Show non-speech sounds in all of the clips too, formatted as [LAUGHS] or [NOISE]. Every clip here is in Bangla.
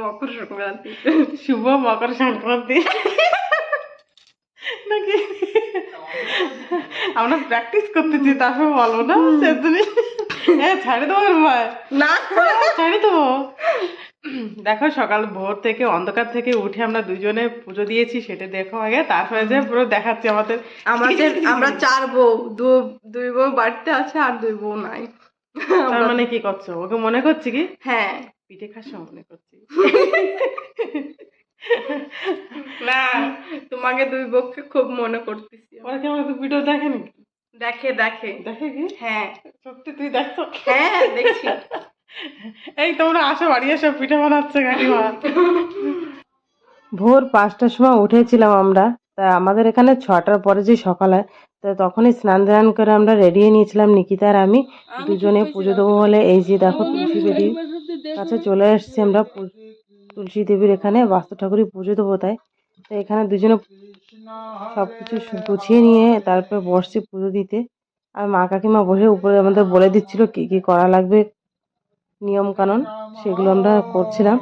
মকর সংক্রান্তি শুভ মকর সংক্রান্তি নাকি আমরা প্র্যাকটিস করতেছি তারপর বলব না হ্যাঁ ছাড়ে দেবো ভাই। না। ছাড়ে দেবো দেখো সকাল ভোর থেকে অন্ধকার থেকে উঠে আমরা দুজনে পুজো দিয়েছি সেটা দেখো আগে তারপরে যে পুরো দেখাচ্ছি আমাদের। আমাদের আমরা চার বউ দুই বউ বাড়িতে আছে আর দুই বউ নাই। তার মানে কি করছ? ওকে মনে করছি কি? হ্যাঁ। পিঠে খাস মনে করছি। না তোমাকে দুই বউকে খুব মনে করতেছি ওরা কি আমাকে ভিডিও দেখে নাকি? দেখে দেখে। দেখে কি? হ্যাঁ। সত্যি তুই দেখছ? হ্যাঁ দেখছি। এই তোমরা আসো বাড়ি এসো পিঠে বানাচ্ছে কাকিমা ভোর পাঁচটার সময় উঠেছিলাম আমরা। তা আমাদের এখানে ছটার পরে যে সকাল হয় তা তখনই স্নান ধান করে আমরা রেডি হয়ে নিয়েছিলাম। নিকিতা আর আমি দুজনে পুজো দেবো বলে। এই যে দেখো তুলসী দেবীর কাছে চলে এসছি আমরা তুলসী দেবীর এখানে। বাস্তু ঠাকুরই পুজো দেবো তাই। তো এখানে দুজনে সব কিছু গুছিয়ে নিয়ে তারপর বসছি পুজো দিতে। আর মা কাকিমা বসে উপরে আমাদের বলে দিচ্ছিল কি কি করা লাগবে নিয়ম কানুন সেগুলো আমরা করছিলাম।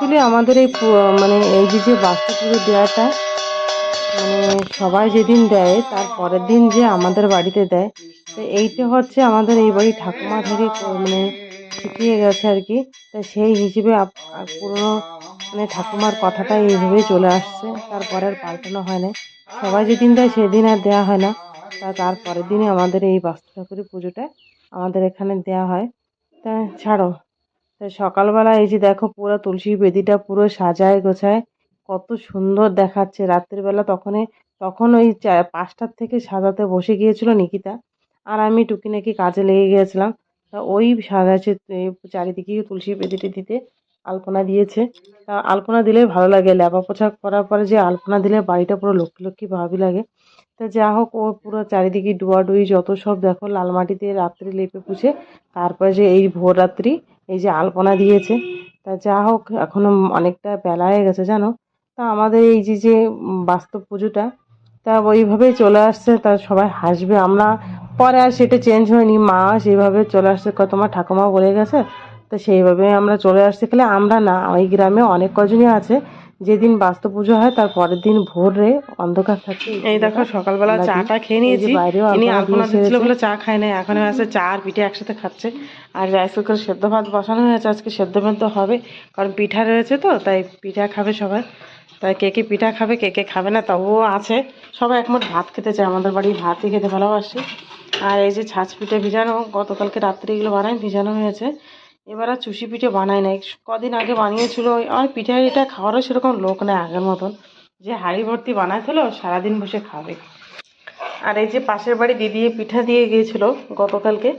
অ্যাকচুয়ালি আমাদের এই মানে এই যে যে বাস্তু পুজো দেওয়াটা মানে সবাই যেদিন দেয়, তার পরের দিন যে আমাদের বাড়িতে দেয়, তো এইটা হচ্ছে আমাদের এই বাড়ি ঠাকুমা থেকে মানে শিখিয়ে গেছে আর কি। তা সেই হিসেবে পুরনো মানে ঠাকুমার কথাটা এইভাবেই চলে আসছে। তারপরে আর পাল্টানো হয় না সবাই যেদিন দেয়, সেদিন আর দেওয়া হয় না। তা তার পরের দিনই আমাদের এই বাস্তু ঠাকুরের পুজোটা আমাদের এখানে দেওয়া হয়। তা ছাড়ো। তা সকালবেলা এই যে দেখো পুরো তুলসী বেদিটা পুরো সাজায় গোছায়, কত সুন্দর দেখাচ্ছে। রাত্রিবেলা তখন তখন ওই পাঁচটার থেকে সাজাতে বসে গিয়েছিল নিকিতা। আর আমি টুকিনাকি কাজে লেগে গিয়েছিলাম। তা ওই সাজাচ্ছে চারিদিকে তুলসী বেদিটি দিতে আলপনা দিয়েছে। তা আলপনা দিলে ভালো লাগে, লেপা পোছা করার পরে যে আলপনা দিলে বাড়িটা পুরো লক্ষ্মী লক্ষ্মী ভাবি লাগে। তা যা হোক, ও পুরো চারিদিকে ডুয়াডুই যত সব দেখো, লাল মাটিতে রাত্রি লেপে পুছে তারপরে যে এই ভোর রাত্রি এই যে আলপনা দিয়েছে। তা যা হোক এখনও অনেকটা বেলা হয়ে গেছে, জানো? তা আমাদের এই যে যে বাস্তব পুজোটা, তা ওইভাবেই চলে আসছে, তা সবাই হাসবে। আমরা পরে আর সেটা চেঞ্জ হয়নি। মা সেইভাবে চলে আসছে। কত তোমার ঠাকুমা বলে গেছে, তো সেইভাবে আমরা চলে আসছি। খেলে আমরা না, ওই গ্রামে অনেক কজনই আছে। যেদিন বাস্তব পুজো হয় তার পরের দিন ভোরে অন্ধকার থাকে। এই দেখো সকালবেলা চাটা খেয়ে নিয়েছি। ইনি আলপনা দিচ্ছিল বলে চা খায় না এখন আছে চা আর পিঠে একসাথে খাচ্ছে। আর রাইস কুকার সেদ্ধ ভাত বসানো হয়েছে আজকে সেদ্ধ ভাত তো হবে কারণ পিঠা রয়েছে তো তাই পিঠা খাবে সবাই। তাই কে কে পিঠা খাবে কে কে খাবে না তবুও আছে। সবাই একমত ভাত খেতে চায় আমাদের বাড়ি ভাতই খেতে ভালোবাসি। আর এই যে ছাঁচ পিঠে ভিজানো গতকালকে রাত্রে এগুলো বানাই ভিজানো হয়েছে। এবার আর চুষি পিঠে বানায় নাই। কদিন আগে বানিয়েছিল আর পিঠা এটা খাওয়ারও সেরকম লোক নেই আগের মতন। যে হাঁড়ি ভর্তি বানাইছিল, সারাদিন বসে খাবে। আর এই যে পাশের বাড়ি দিদি পিঠা দিয়ে গিয়েছিল গতকালকে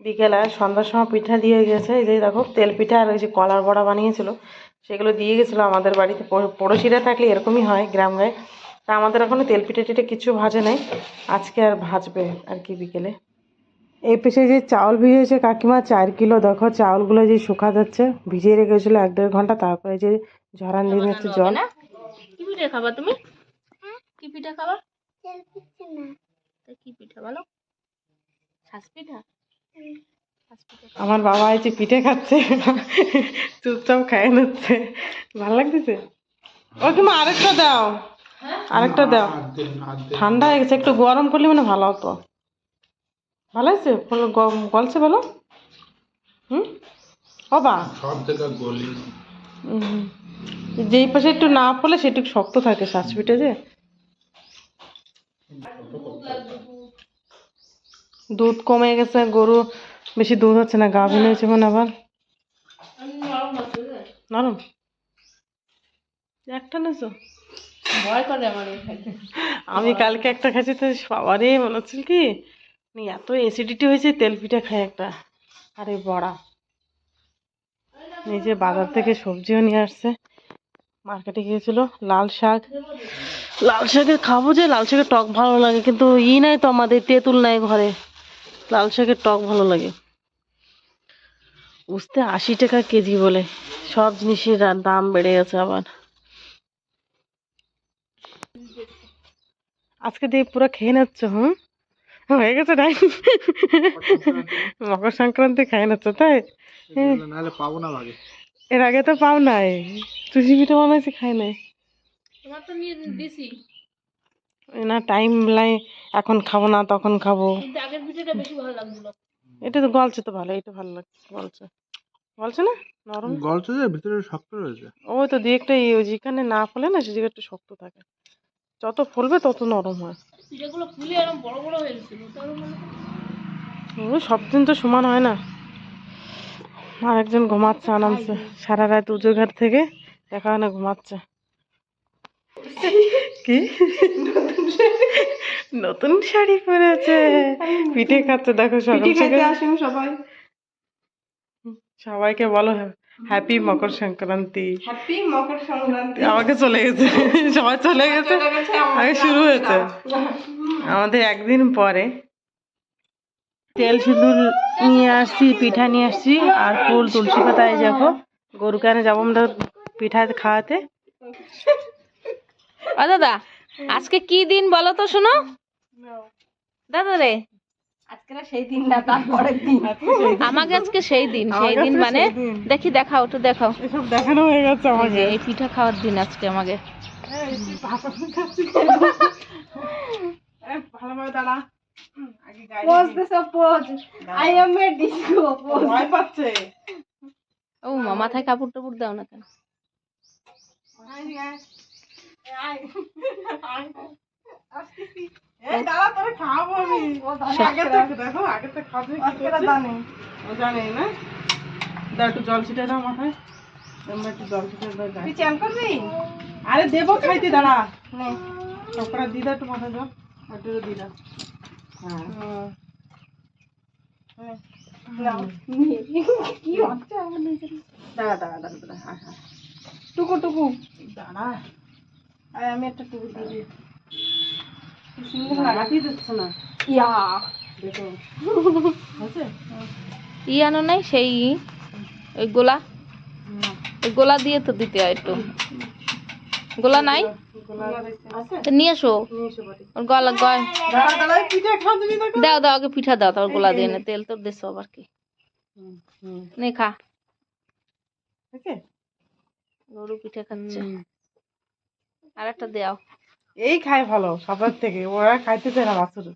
বিকেলে, সন্ধ্যার সময় পিঠা দিয়ে গেছে। এই যে দেখো, তেল পিঠা আর ওই যে কলার বড়া বানিয়েছিল, সেগুলো দিয়ে গেছিল আমাদের বাড়িতে। পড়ো- পড়োশিরা থাকলে এরকমই হয় গ্রাম। গায়ে তা আমাদের এখনও তেল পিঠে টিঠে কিছু ভাজে নাই। আজকে আর ভাজবে আর কি বিকেলে। এই পেশে যে চাউল ভিজিয়েছে কাকিমা চার কিলো দেখো চাউলগুলো যে শুকা যাচ্ছে ভিজিয়ে রেখেছিল এক দেড় ঘণ্টা তারপরে যে ঝরান দিয়ে নিচ্ছে জল। কি পিঠা খাবা তুমি? কি পিঠা খাবা? কি পিঠা বলো? শ্বাস পিঠা শ্বাস পিঠা খাবা। আমার বাবা এই যে পিঠে খাচ্ছে চুপচাপ খায় নিচ্ছে। ভালো লাগতেছে? ও কিমা আরেকটা দাও। আরেকটা দাও। ঠান্ডা হয়ে গেছে একটু গরম করলে মানে ভালো হতো। ভালো হয়েছে? বলো গ- গলছে বলো। হুম? ও বা সব জায়গায় গলি। হুম। যেই পাশে একটু না পড়লে সেটুকু শক্ত থাকে শ্বাস পিঠে যে। দুধ কমে গেছে গরু বেশি দুধ হচ্ছে না গাভিন হয়েছে মানে আবার। নরম। একটা নেছো? ভয় করে আমার আমি কালকে একটা খাইছি তো সবারই মনে হচ্ছিল কি মানে এত অ্যাসিডিটি হয়েছে, তেল পিঠা খাই একটা। আরে বড়া। নিজে বাজার থেকে সবজিও নিয়ে আসছে। মার্কেটে গিয়েছিল লাল শাক। লাল শাকের খাব যে, লাল শাকের টক ভালো লাগে, কিন্তু ই নাই তো আমাদের, তেঁতুল নাই ঘরে। লাল শাকের টক ভালো লাগে। উস্তে আশি টাকা কেজি বলে। সব জিনিসের দাম বেড়ে গেছে আবার। আজকে দিয়ে পুরো খেয়ে নিচ্ছ, হুম? হয়ে গেছে তাই মকর সংক্রান্তি খাই নিচ্ছ তাই? হ্যাঁ। নাহলে পাবো না ভাগে। এর আগে তো পাও নাই। চুষি পিঠা বানাইছি খাই নাই। তোমার তো নিয়ে দিছি। না টাইম লাই এখন খাব না তখন খাব। আগের পিঠাটা বেশি ভালো লাগছিল। এটা তো গলছে তো ভালো এটা ভালো লাগছে গলছে। গলছে না? নরম? গলছে যে ভিতরে শক্ত রয়েছে। ওই তো দিয়ে একটা ইয়ে, যেখানে না ফলে না সে জায়গায় একটু শক্ত থাকে। যত ফলবে তত নরম হয়। পিঠাগুলো ফুলে এরকম বড় বড় হয়ে গেছিল তার মানে সব দিন তো সমান হয় না। আর একজন ঘুমাচ্ছে আরামসে সারা রাত উজো ঘাট থেকে দেখা হয় না ঘুমাচ্ছে। কি? নতুন শাড়ি পরেছে। পিঠে খাচ্ছে দেখো সবাই। সবাইকে বলো হ্যাপি মকর সংক্রান্তি। হ্যাপি মকর সংক্রান্তি। আমাকে চলে গেছে। সবাই চলে গেছে। আগে শুরু হয়েছে। আমাদের একদিন পরে তেল সিঁদুর নিয়ে আসছি পিঠা নিয়ে আসছি আর ফুল তুলসী পাতায় যাব গরু কানে যাব আমরা পিঠা খাওয়াতে। ও দাদা আজকে কি দিন বলো তো শোনো। দাদা রে [LAUGHS] আমাকে আজকে সেই দিন সেই দিন মানে দেখি দেখাও একটু দেখাও। এসব দেখানো হয়ে গেছে আমাকে। এই পিঠা খাওয়ার দিন আজকে আমাকে। ভালোভাবে দাঁড়া। ও মা মাথায় কাপড় টাপড় দাও না কেন? আরে দেবো খাইতে দাঁড়া। দিয়ে দাও একটু মাথায় দাও একটু দিয়ে দাও হ্যাঁ। দাঁড়া দাঁড়া দাঁড়া দাঁড়া হ্যাঁ হ্যাঁ। টুকু টুকু। দাঁড়া। আমি একটা টুকু দিয়ে দিই। আনো নাই সেই ওই গোলা গোলা দিয়ে তো দিতে হয় একটু গোলা নাই নিয়ে গলা গয় দাও দাও আগে পিঠা দাও তারপর গোলা দিয়ে নে তেল তোর দেশো আবার কি নে খা গরু পিঠা খাচ্ছে আর একটা দেও এই খায় ভালো সবার থেকে। ওরা খাইতে চায় না বাছুর।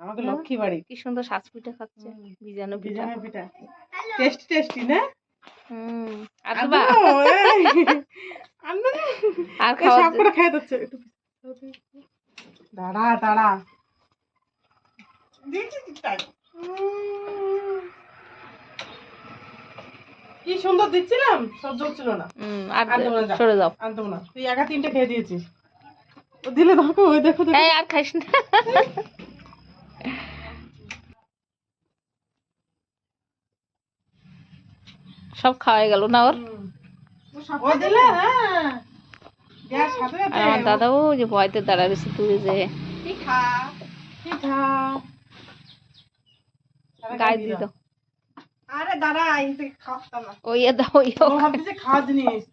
আমাকে? লক্ষ্মী বাড়ি। কি সুন্দর সাজ পিঠা খাচ্ছে হুম। বিজানো পিঠা। টেস্টি টেস্টি না? হুম আর না। আর খাওয়া সব করে খাই দিচ্ছে। একটু দাঁড়া দাঁড়া। কি তাই? কি সুন্দর দিচ্ছিলাম? সহ্য হচ্ছিল না। আর সরে যাও। আনতাম না তুই একা তিনটে খেয়ে দিয়েছিস। দিলে দেখো ওই দেখো এই আর খাইস না। সব খাওয়া গেল না ওর? ও দিলে হ্যাঁ। আর আমার দাদাও যে ভয়তে দাঁড়া রয়েছে তুই যে গায়ে দিয়ে দাও আরে দাঁড়া ওই দাও ওই ও ভাবছে খাওয়া জিনিস।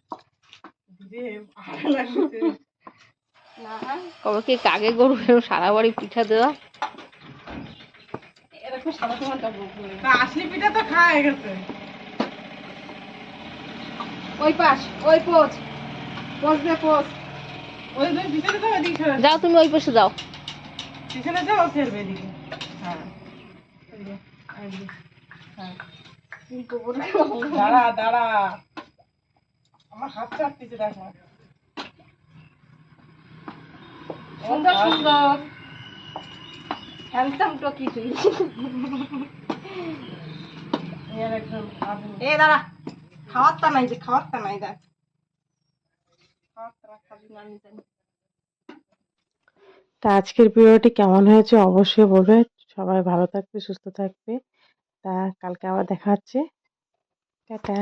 কবে কি কাগে গরু এরকম সারা বাড়ি পিঠা দেওয়া? আসলি পিঠা তো খাওয়া গেছে। ওই পাশ ওই পোজ পোজ দে পোজ ওই ওই পিছনে তো এদিকে যাও তুমি ওই পাশে যাও। পিছনে যাও এদিকে। হ্যাঁ। দাঁড়া দাঁড়া। আমার হাত চাপতেছে দেখো। সুন্দর সুন্দর হ্যান্ডসাম একদম আদমি। এ দাঁড়া। খাওয়ারটা নাই যে খাওয়ারটা নাই দেখ। খাওয়ারটা খাবি না আমি জানি। তা আজকের ভিডিওটি কেমন হয়েছে অবশ্যই বলবে। সবাই ভালো থাকবে সুস্থ থাকবে। তা কালকে আবার দেখা হচ্ছে। টাটা।